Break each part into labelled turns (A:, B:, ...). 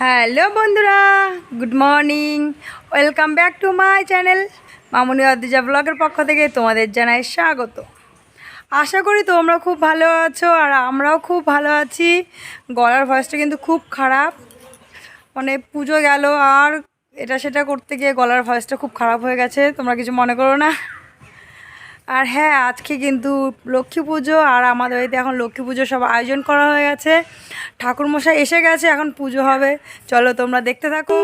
A: Hello বন্ধুরা, good morning. Welcome back to my channel Mamuni Addija ব্লগের পক্ষ থেকে তোমাদের জানাই স্বাগত। আশা করি তোমরা খুব ভালো আছো আর আমরাও খুব ভালো আছি। গলার ভয়েসটা কিন্তু খুব খারাপ। মানে পুজো গেল আর এটা সেটা করতে গিয়ে গলার ভয়েসটা খুব খারাপ হয়ে গেছে, তোমরা কিছু মনে করো না। আর হ্যাঁ আজকে কিন্তু লক্ষ্মী পুজো আর আমাদের বাড়িতে এখন লক্ষ্মী পুজো সব আয়োজন করা হয়ে গেছে। ঠাকুরমশাই এসে গেছে, এখন পুজো হবে। চলো তোমরা দেখতে থাকো।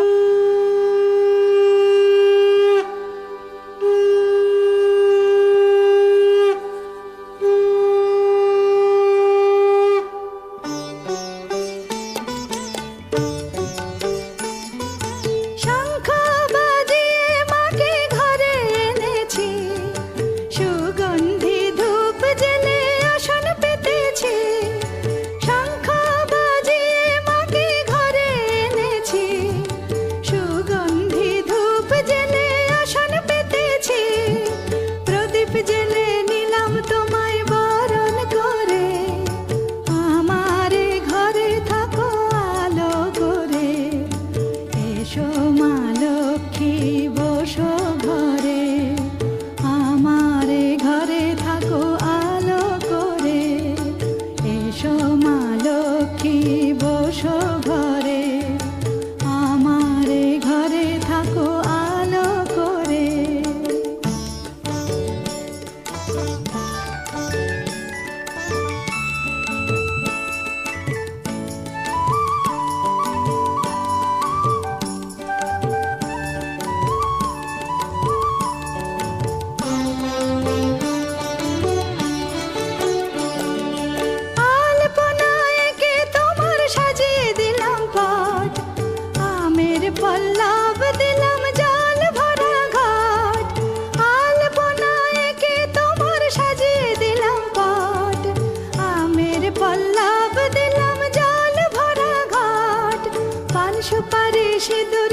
B: পান সুপারি সিঁদুর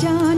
B: जा